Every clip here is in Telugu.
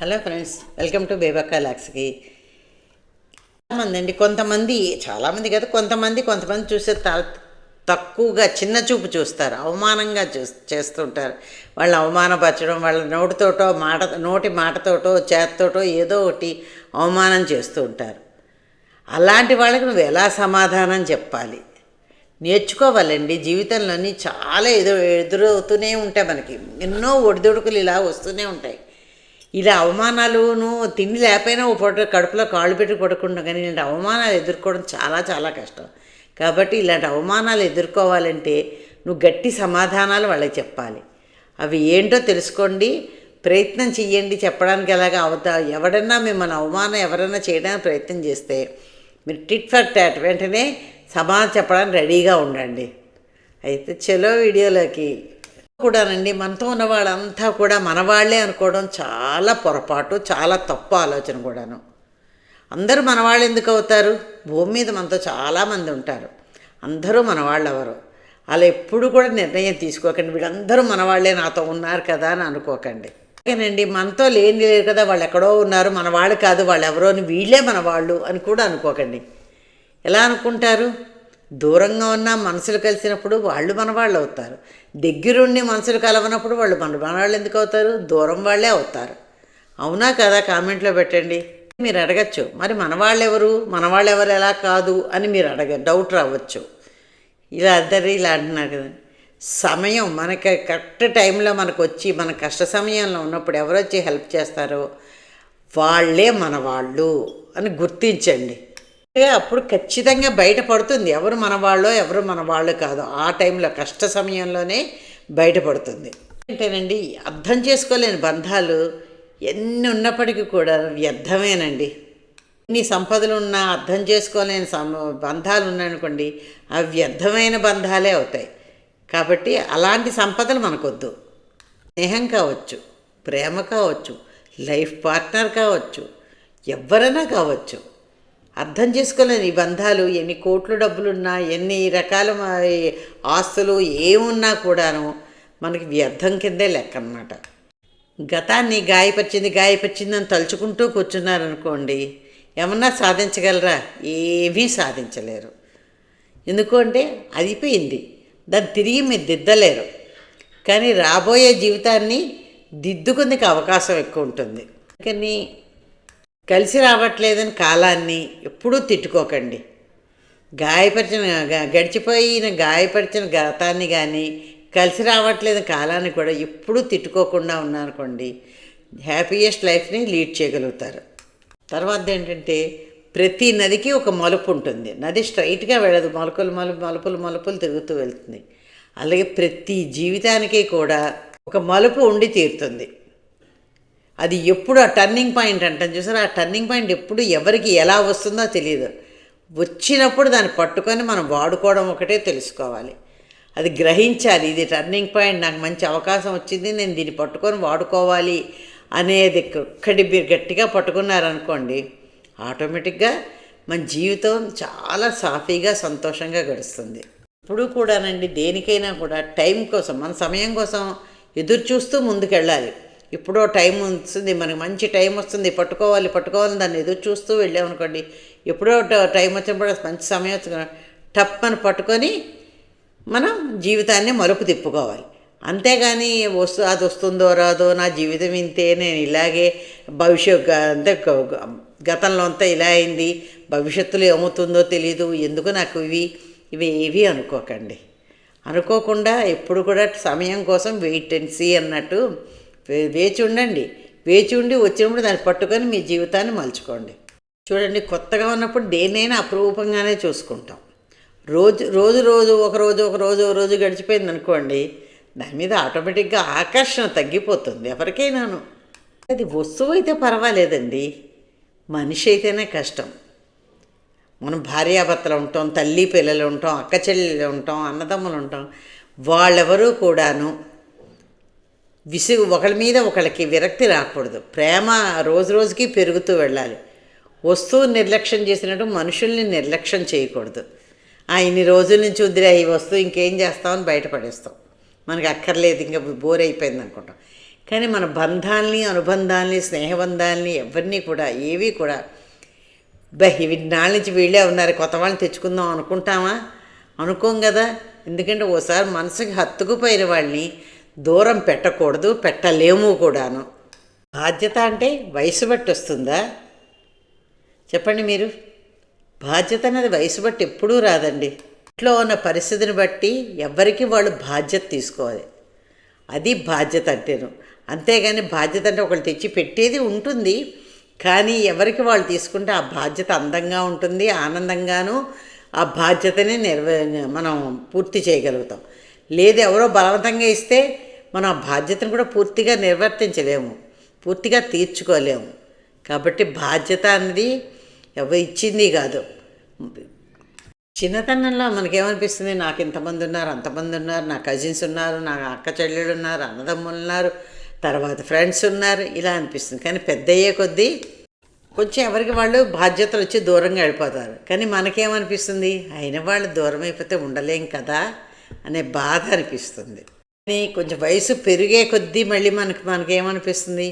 Hello friends welcome to Bebakka లాక్స్కి చాలామంది అండి కొంతమంది చాలామంది కదా కొంతమంది కొంతమంది చూస్తే త- తక్కువగా చిన్న చూపు చూస్తారు అవమానంగా చూ చేస్తుంటారు. వాళ్ళు అవమానపరచడం వాళ్ళ నోటితోటో మాట నోటి మాటతోటో చేత్తోటో ఏదో ఒకటి అవమానం చేస్తూ ఉంటారు. అలాంటి వాళ్ళకి నువ్వు ఎలా సమాధానం చెప్పాలి? నేర్చుకోవాలండి. జీవితంలోని చాలా ఎదురు ఎదురవుతూనే ఉంటాయి మనకి. ఎన్నో ఒడిదుడుకులు ఇలా వస్తూనే ఉంటాయి. ఇలా అవమానాలును తిండి లేకపోయినా ఓ పూట కడుపులో కాళ్ళు పెట్టి పడకుండా కానీ ఇలాంటి అవమానాలు ఎదుర్కోవడం చాలా చాలా కష్టం. కాబట్టి ఇలాంటి అవమానాలు ఎదుర్కోవాలంటే నువ్వు గట్టి సమాధానాలు వాళ్ళకి చెప్పాలి. అవి ఏంటో తెలుసుకోండి ప్రయత్నం చెయ్యండి. చెప్పడానికి ఎలాగ అవుతా ఎవడన్నా మిమ్మల్ని అవమానం ఎవరైనా చేయడానికి ప్రయత్నం చేస్తే మీరు టిట్ ఫర్ టాట్ వెంటనే సమాధానం చెప్పడానికి రెడీగా ఉండండి. అయితే చలో వీడియోలోకి కూడానండి మనతో ఉన్న వాళ్ళంతా కూడా మనవాళ్ళే అనుకోవడం చాలా పొరపాటు చాలా తప్పు ఆలోచన కూడాను. అందరూ మనవాళ్ళు ఎందుకు అవుతారు? భూమి మీద మనతో చాలామంది ఉంటారు. అందరూ మనవాళ్ళు ఎవరు? అలా ఎప్పుడు కూడా నిర్ణయం తీసుకోకండి. వీళ్ళందరూ మనవాళ్ళే నాతో ఉన్నారు కదా అని అనుకోకండి. ఓకేనండి మనతో లేని లేరు కదా వాళ్ళు ఎక్కడో ఉన్నారు మన వాళ్ళు కాదు వాళ్ళు ఎవరో అని వీళ్ళే మన వాళ్ళు అని కూడా అనుకోకండి. ఎలా అనుకుంటారు? దూరంగా ఉన్న మనసులు కలిసినప్పుడు వాళ్ళు మన వాళ్ళు అవుతారు. దగ్గరుండి మనసులు కలవనప్పుడు వాళ్ళు మన మనవాళ్ళు ఎందుకు అవుతారు? దూరం వాళ్ళే అవుతారు. అవునా కదా? కామెంట్లో పెట్టండి. మీరు అడగచ్చు. మరి మనవాళ్ళు ఎవరు మన వాళ్ళు ఎవరు ఎలా కాదు అని మీరు అడగ డౌట్ రావచ్చు. ఇలా అందరు ఇలా అంటున్నారు కదా. సమయం మనకి కరెక్ట్ టైంలో మనకు వచ్చి మన కష్ట సమయంలో ఉన్నప్పుడు ఎవరు వచ్చి హెల్ప్ చేస్తారో వాళ్ళే మన వాళ్ళు అని గుర్తించండి. అప్పుడు ఖచ్చితంగా బయటపడుతుంది. ఎవరు మన వాళ్ళో ఎవరు మన వాళ్ళు కాదు. ఆ టైంలో కష్ట సమయంలోనే బయటపడుతుంది. ఏంటేనండి అర్థం చేసుకోలేని బంధాలు ఎన్ని ఉన్నప్పటికీ కూడా వ్యర్థమేనండి. ఎన్ని సంపదలు ఉన్నా అర్థం చేసుకోలేని సమ బంధాలు ఉన్నాయనుకోండి అవి వ్యర్థమైన బంధాలే అవుతాయి. కాబట్టి అలాంటి సంపదలు మనకొద్దు. స్నేహం కావచ్చు ప్రేమ కావచ్చు లైఫ్ పార్ట్నర్ కావచ్చు ఎవరైనా కావచ్చు. అర్థం చేసుకోలేని ఈ బంధాలు ఎన్ని కోట్ల డబ్బులున్నా ఎన్ని రకాల ఆస్తులు ఏమున్నా కూడాను మనకి వ్యర్థం కిందే లెక్క అన్నమాట గతాన్ని గాయపరిచింది గాయపరిచింది అని తలుచుకుంటూ కూర్చున్నారనుకోండి ఏమన్నా సాధించగలరా? ఏమీ సాధించలేరు. ఎందుకంటే అయిపోయింది దాన్ని తిరిగి మీరు దిద్దలేరు. కానీ రాబోయే జీవితాన్ని దిద్దుకుందుకు అవకాశం ఎక్కువ ఉంటుంది. కానీ కలిసి రావట్లేదని కాలాన్ని ఎప్పుడూ తిట్టుకోకండి. గాయపరిచిన గ- గడిచిపోయిన గాయపరిచిన గతాన్ని కానీ కలిసి రావట్లేదు కాలాన్ని కూడా ఎప్పుడూ తిట్టుకోకుండా ఉన్నారనుకోండి హ్యాపీయెస్ట్ లైఫ్ని లీడ్ చేయగలుగుతారు. తర్వాత ఏంటంటే ప్రతి నదికి ఒక మలుపు ఉంటుంది. నది స్ట్రైట్గా వెళ్ళదు మలుపులు మలుపు మలుపులు మలుపులు తిరుగుతూ వెళ్తుంది. అలాగే ప్రతి జీవితానికి కూడా ఒక మలుపు ఉండి తీరుతుంది. అది ఎప్పుడు ఆ టర్నింగ్ పాయింట్ అంటాం చూసారా? ఆ టర్నింగ్ పాయింట్ ఎప్పుడు ఎవరికి ఎలా వస్తుందో తెలియదు వచ్చినప్పుడు దాన్ని పట్టుకొని మనం వాడుకోవడం ఒకటే తెలుసుకోవాలి. అది గ్రహించాలి. ఇది టర్నింగ్ పాయింట్ నాకు మంచి అవకాశం వచ్చింది నేను దీన్ని పట్టుకొని వాడుకోవాలి అనేది ఒక్కటి మీరు గట్టిగా పట్టుకున్నారనుకోండి ఆటోమేటిక్గా మన జీవితం చాలా సాఫీగా సంతోషంగా గడుస్తుంది. ఇప్పుడు కూడానండి దేనికైనా కూడా టైం కోసం మన సమయం కోసం ఎదురు చూస్తూ ముందుకెళ్ళాలి. ఇప్పుడో టైం వస్తుంది మనకి మంచి టైం వస్తుంది పట్టుకోవాలి పట్టుకోవాలి దాన్ని ఎదురు చూస్తూ వెళ్ళామనుకోండి ఎప్పుడో ట- టైం వచ్చినప్పుడు మంచి సమయం వచ్చిన టప్ అని పట్టుకొని మనం జీవితాన్ని మలుపు తిప్పుకోవాలి. అంతేగాని వస్తు అది వస్తుందో రాదో నా జీవితం ఇంతే నేను ఇలాగే భవిష్యత్ అంటే గతంలో అంతా ఇలా అయింది భవిష్యత్తులో ఏమవుతుందో తెలీదు ఎందుకు నాకు ఇవి ఇవి ఏవి అనుకోకండి. అనుకోకుండా ఎప్పుడు కూడా సమయం కోసం వెయిట్ అండ్ సీ అన్నట్టు వేచి ఉండండి. వేచి ఉండి వచ్చినప్పుడు దాన్ని పట్టుకొని మీ జీవితాన్ని మలుచుకోండి. చూడండి కొత్తగా ఉన్నప్పుడు దేన్నైనా అపురూపంగానే చూసుకుంటాం. రోజు రోజు రోజు ఒక రోజు ఒక రోజు ఒక రోజు గడిచిపోయింది అనుకోండి దాని మీద ఆటోమేటిక్గా ఆకర్షణ తగ్గిపోతుంది ఎవరికైనాను. అది వస్తువు అయితే పర్వాలేదండి మనిషి అయితేనే కష్టం. మనం భార్యాభర్తలు ఉంటాం తల్లి పిల్లలు ఉంటాం అక్క చెల్లెలు ఉంటాం అన్నదమ్ములు ఉంటాం వాళ్ళెవరూ కూడాను విసుగు ఒకళ్ళ మీద ఒకళ్ళకి విరక్తి రాకూడదు. ప్రేమ రోజు రోజుకి పెరుగుతూ వెళ్ళాలి. వస్తువు నిర్లక్ష్యం చేసినట్టు మనుషుల్ని నిర్లక్ష్యం చేయకూడదు. ఆ ఇన్ని రోజుల నుంచి వద్దురా ఈ వస్తువు ఇంకేం చేస్తామని బయటపడేస్తాం. మనకి అక్కర్లేదు ఇంకా బోర్ అయిపోయింది అనుకుంటాం. కానీ మన బంధాల్ని అనుబంధాలని స్నేహబంధాల్ని ఎవరిని కూడా ఏవి కూడా బహి నాళ్ళ నుంచి వీళ్ళే ఉన్నారు కొత్త వాళ్ళని తెచ్చుకుందాం అనుకుంటామా? అనుకోం కదా. ఎందుకంటే ఓసారి మనసుకి హత్తుకుపోయిన వాళ్ళని దూరం పెట్టకూడదు పెట్టలేము కూడాను. బాధ్యత అంటే వయసు బట్టి వస్తుందా? చెప్పండి మీరు. బాధ్యత అనేది వయసు బట్టి ఎప్పుడూ రాదండి. ఇంట్లో ఉన్న పరిస్థితిని బట్టి ఎవరికి వాళ్ళు బాధ్యత తీసుకోవాలి. అది బాధ్యత అంటేను. అంతేగాని బాధ్యత అంటే ఒకళ్ళు తెచ్చి పెట్టేది ఉంటుంది కానీ ఎవరికి వాళ్ళు తీసుకుంటే ఆ బాధ్యత అందంగా ఉంటుంది ఆనందంగాను ఆ బాధ్యతని నిర్వ మనం పూర్తి చేయగలుగుతాం. లేదు ఎవరో బలవంతంగా ఇస్తే మనం ఆ బాధ్యతను కూడా పూర్తిగా నిర్వర్తించలేము పూర్తిగా తీర్చుకోలేము. కాబట్టి బాధ్యత అనేది ఎవరు ఇచ్చింది కాదు. చిన్నతనంలో మనకేమనిపిస్తుంది? నాకు ఇంతమంది ఉన్నారు అంతమంది ఉన్నారు నా కజిన్స్ ఉన్నారు నా అక్క చెల్లెళ్ళు ఉన్నారు అన్నదమ్ములు ఉన్నారు తర్వాత ఫ్రెండ్స్ ఉన్నారు ఇలా అనిపిస్తుంది. కానీ పెద్ద అయ్యే కొద్దీ కొంచెం ఎవరికి వాళ్ళు బాధ్యతలు వచ్చి దూరంగా వెళ్ళిపోతారు. కానీ మనకేమనిపిస్తుంది? అయిన వాళ్ళు దూరం అయిపోతే ఉండలేం కదా అనే బాధ అనిపిస్తుంది. కానీ కొంచెం వయసు పెరిగే కొద్దీ మళ్ళీ మనకి మనకేమనిపిస్తుంది?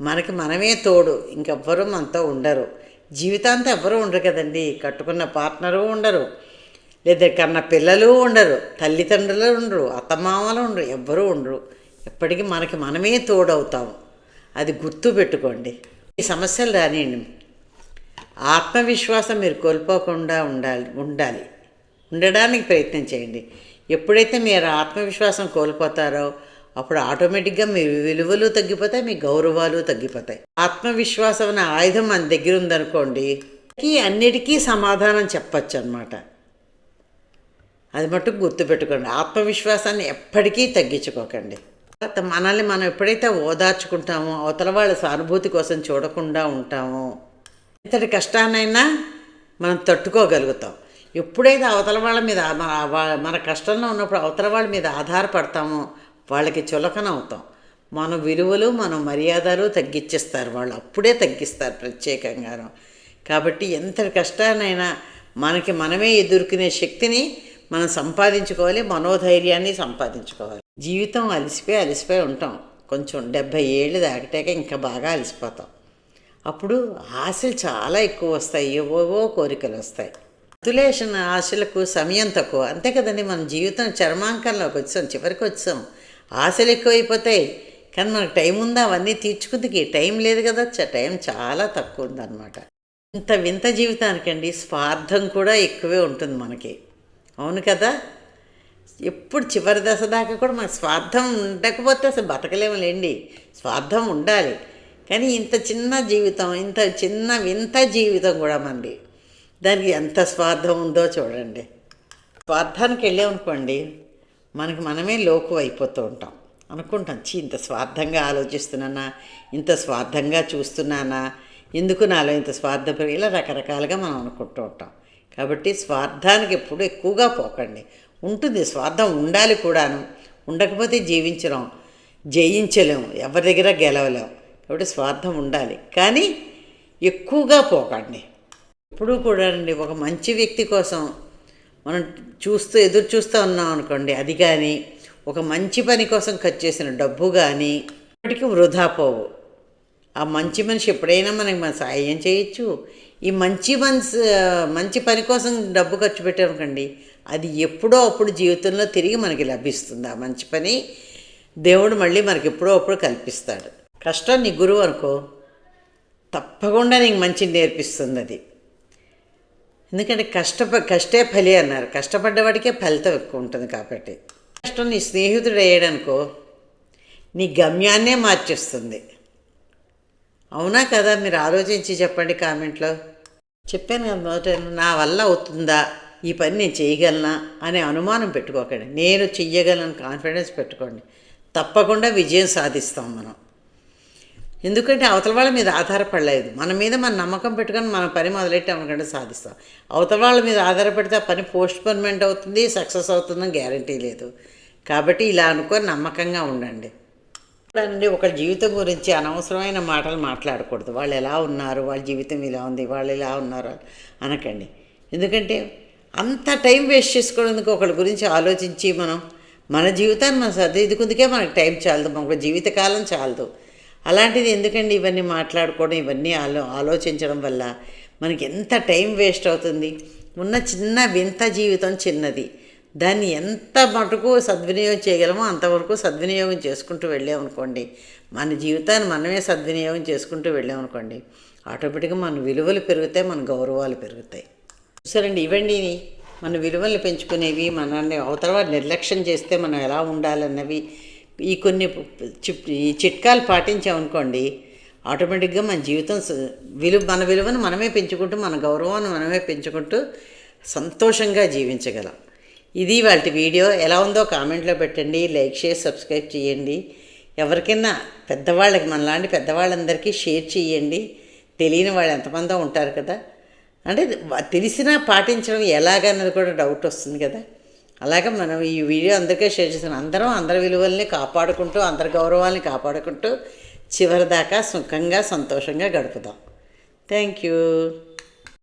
మనకి మనమే తోడు. ఇంకెవ్వరూ మనతో ఉండరు. జీవితాంతం ఎవ్వరూ ఉండరు కదండి. కట్టుకున్న పార్ట్నరు ఉండరు. లేదా కన్న పిల్లలు ఉండరు. తల్లిదండ్రులు ఉండరు. అత్తమామలు ఉండరు. ఎవ్వరూ ఉండరు. ఎప్పటికీ మనకి మనమే తోడవుతాం. అది గుర్తు పెట్టుకోండి. ఈ సమస్యలు రానియండి. ఆత్మవిశ్వాసం మీరు కోల్పోకుండా ఉండాలి ఉండాలి. ఉండడానికి ప్రయత్నం చేయండి. ఎప్పుడైతే మీరు ఆత్మవిశ్వాసం కోల్పోతారో అప్పుడు ఆటోమేటిక్గా మీ విలువలు తగ్గిపోతాయి మీ గౌరవాలు తగ్గిపోతాయి. ఆత్మవిశ్వాసం అనే ఆయుధం మన దగ్గర ఉందనుకోండి అన్నిటికీ సమాధానం చెప్పచ్చు అనమాట అది మటుకు గుర్తుపెట్టుకోండి ఆత్మవిశ్వాసాన్ని ఎప్పటికీ తగ్గించుకోకండి. మనల్ని మనం ఎప్పుడైతే ఓదార్చుకుంటామో అవతల వాళ్ళ సానుభూతి కోసం చూడకుండా ఉంటామో ఇంతటి కష్టాన్నైనా మనం తట్టుకోగలుగుతాం. ఎప్పుడైతే అవతల వాళ్ళ మీద మన మన కష్టంలో ఉన్నప్పుడు అవతల వాళ్ళ మీద ఆధారపడతామో వాళ్ళకి చులకన అవుతాం. మన విలువలు మన మర్యాదలు తగ్గించేస్తారు. వాళ్ళు అప్పుడే తగ్గిస్తారు ప్రత్యేకంగాను. కాబట్టి ఎంత కష్టానైనా మనకి మనమే ఎదుర్కొనే శక్తిని మనం సంపాదించుకోవాలి మనోధైర్యాన్ని సంపాదించుకోవాలి. జీవితం అలసిపోయి అలసిపోయి ఉంటాం. కొంచెం డెబ్భై ఏళ్ళు దాటిటాక ఇంకా బాగా అలసిపోతాం. అప్పుడు ఆశలు చాలా ఎక్కువ వస్తాయి. ఏవోవో కోరికలు వస్తాయి. తులేషన్ ఆశలకు సమయం తక్కువ అంతే కదండి మన జీవితం చర్మాంకంలోకి వచ్చాం చివరికి వచ్చాం. ఆశలు ఎక్కువైపోతాయి. కానీ మనకు టైం ఉందా? అవన్నీ తీర్చుకుందికి టైం లేదు కదా? చ- టైం చాలా తక్కువ ఉందన్నమాట. ఇంత వింత జీవితానికండి స్వార్థం కూడా ఎక్కువే ఉంటుంది మనకి. అవును కదా? ఎప్పుడు చివరి దశ దాకా కూడా మనకు స్వార్థం ఉండకపోతే అసలు బతకలేములేండి స్వార్థం ఉండాలి. కానీ ఇంత చిన్న జీవితం ఇంత చిన్న వింత జీవితం కూడా మనది దానికి ఎంత స్వార్థం ఉందో చూడండి. స్వార్థానికి వెళ్ళామనుకోండి మనకి మనమే లోకు అయిపోతూ ఉంటాం. అనుకుంటాం చీ ఇంత స్వార్థంగా ఆలోచిస్తున్నానా? ఇంత స్వార్థంగా చూస్తున్నానా? ఎందుకు నాలో ఇంత స్వార్థం ఇలా రకరకాలుగా మనం అనుకుంటూ ఉంటాం. కాబట్టి స్వార్థానికి ఎప్పుడు ఎక్కువగా పోకండి. ఉంటుంది స్వార్థం ఉండాలి కూడాను. ఉండకపోతే జీవించలేం జయించలేము ఎవరి దగ్గర గెలవలేం. కాబట్టి స్వార్థం ఉండాలి. కానీ ఎక్కువగా పోకండి. ఎప్పుడూ కూడా అండి ఒక మంచి వ్యక్తి కోసం మనం చూస్తూ ఎదురు చూస్తూ ఉన్నాం అనుకోండి అది కానీ ఒక మంచి పని కోసం ఖర్చు చేసిన డబ్బు కానీ ఇప్పటికీ వృధా పోవు. ఆ మంచి మనిషి ఎప్పుడైనా మనకి మన సాయం చేయొచ్చు. ఈ మంచి మనసు మంచి పని కోసం డబ్బు ఖర్చు పెట్టామనుకోండి అది ఎప్పుడో అప్పుడు జీవితంలో తిరిగి మనకి లభిస్తుంది. ఆ మంచి పని దేవుడు మళ్ళీ మనకి ఎప్పుడో అప్పుడు కల్పిస్తాడు. కష్టం నీ గురువు అనుకో తప్పకుండా నీకు మంచిని నేర్పిస్తుంది అది. ఎందుకంటే కష్టప కష్టే ఫలి అన్నారు. కష్టపడ్డవాడికే ఫలితం ఎక్కువ ఉంటుంది కాబట్టి. కష్టం నీ స్నేహితుడు అయ్యాడనుకో నీ గమ్యాన్నే మార్చేస్తుంది. అవునా కదా? మీరు ఆలోచించి చెప్పండి కామెంట్లో. చెప్పాను కదా మొదట నా వల్ల అవుతుందా? ఈ పని నేను చేయగలనా? అనే అనుమానం పెట్టుకోకండి. నేను చెయ్యగలను కాన్ఫిడెన్స్ పెట్టుకోండి. తప్పకుండా విజయం సాధిస్తాం మనం. ఎందుకంటే అవతల వాళ్ళ మీద ఆధారపడలేదు. మన మీద మన నమ్మకం పెట్టుకొని మన పని మొదలెట్టామనుకంటే సాధిస్తాం. అవతల వాళ్ళ మీద ఆధారపడితే ఆ పని పోస్ట్ పోన్మెంట్ అవుతుంది సక్సెస్ అవుతుందని గ్యారంటీ లేదు. కాబట్టి ఇలా అనుకొని నమ్మకంగా ఉండండి. అండి ఒక జీవితం గురించి అనవసరమైన మాటలు మాట్లాడకూడదు. వాళ్ళు ఎలా ఉన్నారు వాళ్ళ జీవితం ఇలా ఉంది వాళ్ళు ఇలా ఉన్నారు అనకండి. ఎందుకంటే అంత టైం వేస్ట్ చేసుకోవడానికి ఒకళ్ళ గురించి ఆలోచించి మనం మన జీవితాన్ని మనం సర్దిద్దుకుందుకే మనకు టైం చాలదు. మనకు జీవితకాలం చాలదు. అలాంటిది ఎందుకండి ఇవన్నీ మాట్లాడుకోవడం ఇవన్నీ ఆలో ఆలోచించడం వల్ల మనకి ఎంత టైం వేస్ట్ అవుతుంది? ఉన్న చిన్న వింత జీవితం చిన్నది. దాన్ని ఎంత మటుకు సద్వినియోగం చేయగలమో అంతవరకు సద్వినియోగం చేసుకుంటూ వెళ్ళామనుకోండి. మన జీవితాన్ని మనమే సద్వినియోగం చేసుకుంటూ వెళ్ళామనుకోండి ఆటోమేటిక్గా మన విలువలు పెరుగుతాయి మన గౌరవాలు పెరుగుతాయి. చూసారండి ఇవ్వండి మన విలువలు పెంచుకునేవి మనల్ని అవతల వారు నిర్లక్ష్యం చేస్తే మనం ఎలా ఉండాలన్నవి ఈ కొన్ని ఈ చిట్కాలు పాటించామనుకోండి ఆటోమేటిక్గా మన జీవితం విలువ మన విలువను మనమే పెంచుకుంటూ మన గౌరవాన్ని మనమే పెంచుకుంటూ సంతోషంగా జీవించగలం. ఇది వాటి వీడియో. ఎలా ఉందో కామెంట్లో పెట్టండి. లైక్ చేసి సబ్స్క్రైబ్ చేయండి. ఎవరికైనా పెద్దవాళ్ళకి మనలాంటి పెద్దవాళ్ళందరికీ షేర్ చేయండి. తెలియని వాళ్ళు ఎంతమందో ఉంటారు కదా. అంటే తెలిసినా పాటించడం ఎలాగన్నది కూడా డౌట్ వస్తుంది కదా. అలాగే మనం ఈ వీడియో అందరికీ షేర్ చేస్తున్నాం అందరం అందరి విలువల్ని కాపాడుకుంటూ అందరి గౌరవాల్ని కాపాడుకుంటూ చివరిదాకా సుఖంగా సంతోషంగా గడుపుదాం. Thank you